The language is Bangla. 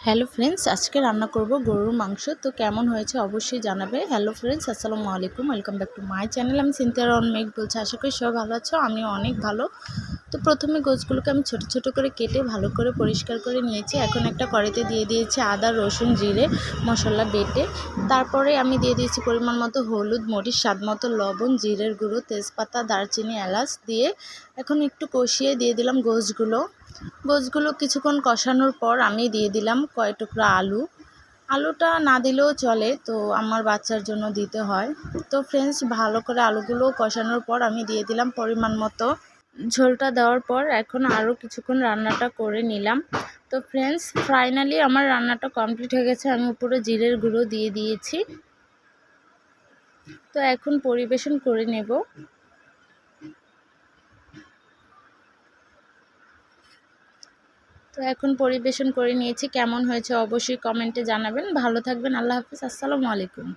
হ্যালো ফ্রেন্ডস, আজকে রান্না করব গরুর মাংস। তো কেমন হয়েছে অবশ্যই জানাবে। হ্যালো ফ্রেন্ডস, আসসালামু আলাইকুম। Welcome back to my channel. আমি সিনথিয়া রন মেঘ বলছি। আশা করি সবাই ভালো আছো আমি অনেক ভালো। তো প্রথমে গোছগুলোকে আমি ছোট ছোট করে কেটে ভালো করে পরিষ্কার করে নিয়েছি। এখন একটা কড়াইতে দিয়ে দিয়েছি আদা, রসুন, জিরে, মশলা বেটে। তারপরে আমি দিয়ে দিয়েছি পরিমাণ মতো হলুদ, মরিচ, স্বাদ মতো লবণ, জিরের গুঁড়ো, তেজপাতা, দারচিনি, এলাচ দিয়ে এখন একটু কষিয়ে দিয়ে দিলাম গোছগুলো। গোছগুলো কিছুক্ষণ কষানোর পর আমি দিয়ে দিলাম কয় টুকরা আলু। আলুটা না দিলেও চলে, তো আমার বাচ্চার জন্য দিতে হয়। তো ফ্রেন্ডস ভালো করে আলুগুলো কষানোর পর আমি দিয়ে দিলাম পরিমাণ মতো ঝোলটা দেওয়ার পর এখন আরও কিছুক্ষণ রান্নাটা করে নিলাম। তো ফ্রেন্ডস ফাইনালি আমার রান্নাটা কমপ্লিট হয়ে গেছে। আমি উপরে জিরের গুঁড়ো দিয়ে দিয়েছি। তো এখন পরিবেশন করে নেব। তো এখন পরিবেশন করে নিয়েছি। কেমন হয়েছে অবশ্যই কমেন্টে জানাবেন। ভালো থাকবেন। আল্লাহ হাফিজ। আসসালামু আলাইকুম।